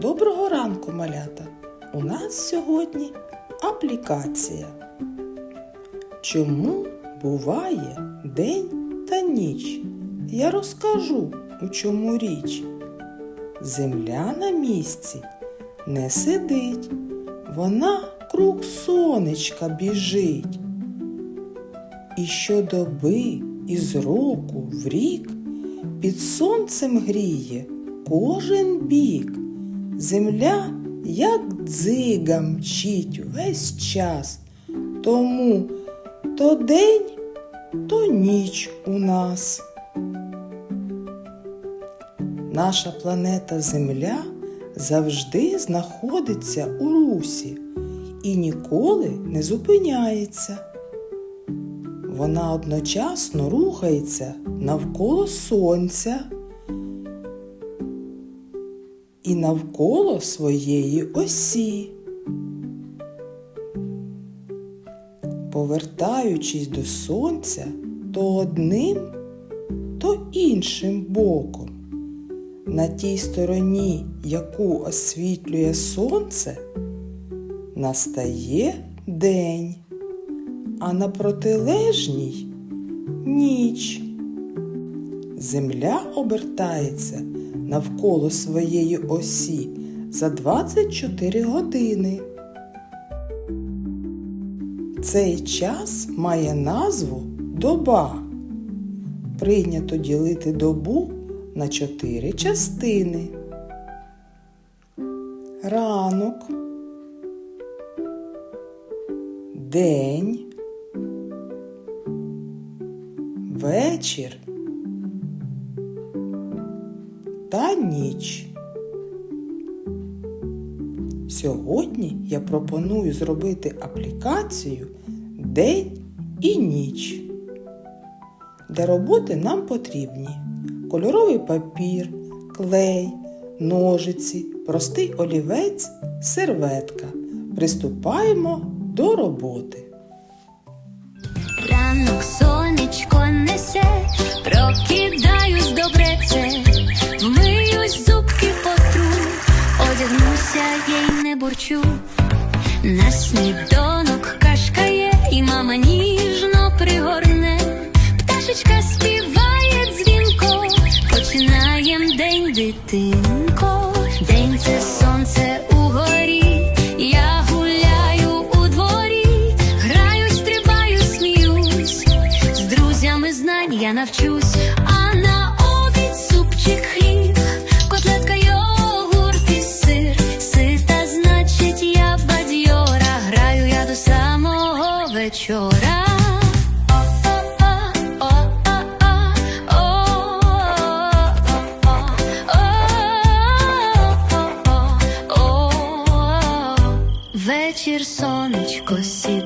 Доброго ранку, малята! У нас сьогодні аплікація. Чому буває день та ніч? Я розкажу, у чому річ. Земля на місці не сидить, вона круг сонечка біжить. І щодоби із року в рік під сонцем гріє кожен бік. Земля, як дзига мчить весь час, тому то день, то ніч у нас. Наша планета Земля завжди знаходиться у русі і ніколи не зупиняється. Вона одночасно рухається навколо Сонця і навколо своєї осі. Повертаючись до сонця то одним, то іншим боком. На тій стороні, яку освітлює сонце, настає день, а на протилежній ніч. Земля обертається навколо своєї осі за 24 години. Цей час має назву доба. Прийнято ділити добу на чотири частини. Ранок, день, вечір та ніч. Сьогодні я пропоную зробити аплікацію День і ніч. Для роботи нам потрібні кольоровий папір, клей, ножиці, простий олівець, серветка. Приступаємо до роботи. Ранок сонечко несе, бурчу. На сніданок кашка є, і мама ніжно пригорне, пташечка співає дзвінко, починаєм день дитинко, Вечір сонечко сідає,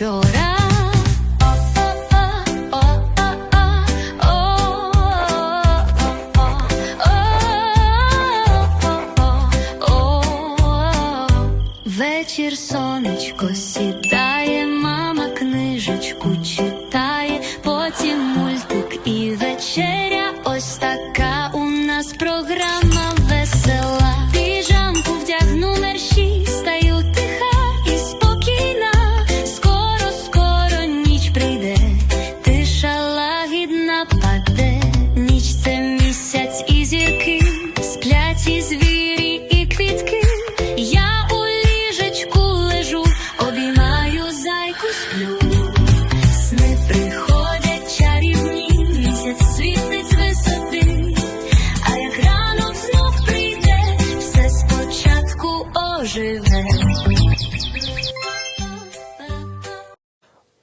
chorar. Вечер сонечко сідає.